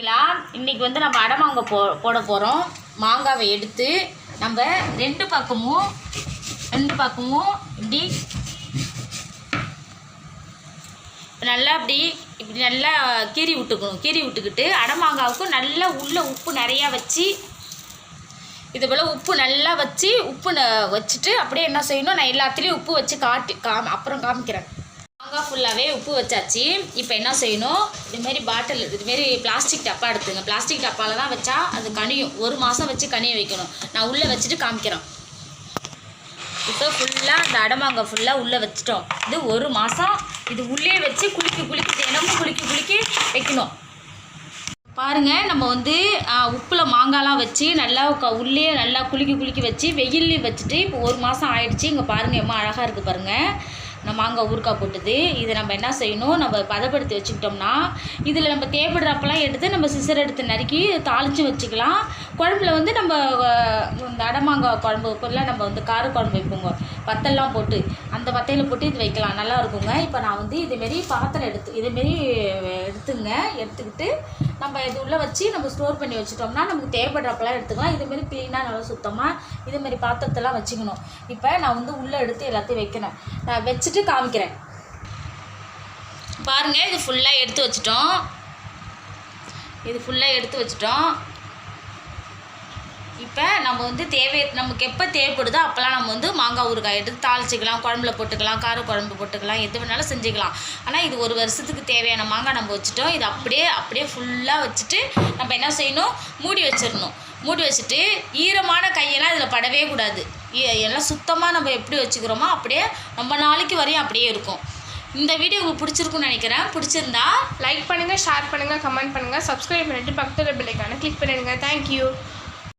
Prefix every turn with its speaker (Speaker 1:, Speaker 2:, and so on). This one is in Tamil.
Speaker 1: சரிங்களா இன்றைக்கி வந்து நம்ம அடமாங்க போ போட போகிறோம் மாங்காவை எடுத்து நம்ம ரெண்டு பக்கமும் ரெண்டு பக்கமும் இப்படி நல்லா அப்படி இப்படி நல்லா கீறி விட்டுக்கணும். கீறி விட்டுக்கிட்டு அடமாங்காவுக்கு நல்லா உள்ளே உப்பு நிறையா வச்சு இது போல் உப்பு நல்லா வச்சு உப்பு ந வச்சுட்டு அப்படியே என்ன செய்யணும்? நான் எல்லாத்துலேயும் உப்பு வச்சு காட்டி காம் அப்புறம் காமிக்கிறேன். மாங்காய் ஃபுல்லாகவே உப்பு வச்சாச்சு. இப்போ என்ன செய்யணும்? இதுமாரி பாட்டில் இதுமாரி பிளாஸ்டிக் டப்பா எடுத்துங்க. பிளாஸ்டிக் டப்பாவில் தான் வச்சா அது கனியும். ஒரு மாதம் வச்சு கனியை வைக்கணும். நான் உள்ளே வச்சுட்டு காமிக்கிறேன். இப்போ ஃபுல்லாக அந்த அடமாங்காய் ஃபுல்லாக உள்ளே வச்சிட்டோம். இது ஒரு மாதம் இது உள்ளே வச்சு குளிக்கி குளிக்கி தினமும் குளிக்கி குளிக்கி வைக்கணும். பாருங்க நம்ம வந்து உப்பில் மாங்காய்லாம் வச்சு நல்லா க- உள்ளே நல்லா குலுக்கி குலுக்கி வச்சு வெயில்லையும் வச்சுட்டு இப்போ ஒரு மாதம் ஆயிடுச்சு. இங்கே பாருங்கள் எம்மா அழகாக இருக்குது பாருங்கள் நம்ம மாங்காய் ஊறுக்காய் போட்டது. இதை நம்ம என்ன செய்யணும்? நம்ம பதப்படுத்தி வச்சுக்கிட்டோம்னா இதில் நம்ம தேவைப்படுறப்பெல்லாம் எடுத்து நம்ம சிசர் எடுத்து நறுக்கி தாளித்து வச்சுக்கலாம். குழம்புல வந்து நம்ம இந்த அடமாங்காய் குழம்புக்குள்ள நம்ம வந்து கார குழம்பு வைப்போங்க. வத்தல்லாம் போட்டு அந்த வத்தையில் போட்டு இது வைக்கலாம். நல்லா இருக்குங்க. இப்போ நான் வந்து இதுமாரி பாத்திரம் எடுத்து இதுமாரி எடுத்துங்க. எடுத்துக்கிட்டு நம்ம இது உள்ளே வச்சு நம்ம ஸ்டோர் பண்ணி வச்சுட்டோம்னா நமக்கு தேவைப்படுறப்பெல்லாம் எடுத்துக்கலாம். இதேமாரி க்ளீனாக நல்லா சுத்தமாக இதுமாரி பாத்திரத்தெல்லாம் வச்சுக்கணும். இப்போ நான் வந்து உள்ளே எடுத்து எல்லாத்தையும் வைக்கிறேன் நான் வச்சுட்டு காமிக்கிறேன். பாருங்கள் இது ஃபுல்லாக எடுத்து வச்சிட்டோம். இது ஃபுல்லாக எடுத்து வச்சிட்டோம். இப்போ நம்ம வந்து தேவை நமக்கு எப்போ தேவைப்படுதோ அப்போல்லாம் நம்ம வந்து மாங்காய் ஊறுகாய் எடுத்து தாளிச்சிக்கலாம் குழம்புல போட்டுக்கலாம் கார குழம்பு போட்டுக்கலாம் எது வேணாலும் செஞ்சுக்கலாம். ஆனால் இது ஒரு வருஷத்துக்கு தேவையான மாங்காய் நம்ம வச்சுட்டோம். இது அப்படியே அப்படியே ஃபுல்லாக வச்சுட்டு நம்ம என்ன செய்யணும்? மூடி வச்சிடணும். மூடி வச்சுட்டு ஈரமான கையெல்லாம் இதில் படவே கூடாது. எல்லாம் சுத்தமாக நம்ம எப்படி வச்சுக்கிறோமோ அப்படியே ரொம்ப நாளைக்கு வரையும் அப்படியே இருக்கும். இந்த வீடியோ உங்களுக்கு பிடிச்சிருக்குன்னு நினைக்கிறேன். பிடிச்சிருந்தா
Speaker 2: லைக் பண்ணுங்கள் ஷேர் பண்ணுங்கள் கமெண்ட் பண்ணுங்கள் சப்ஸ்கிரைப் பண்ணிவிட்டு பக்கத்தில் பெல்லைக்கான கிளிக் பண்ணிடுங்க. தேங்க்யூ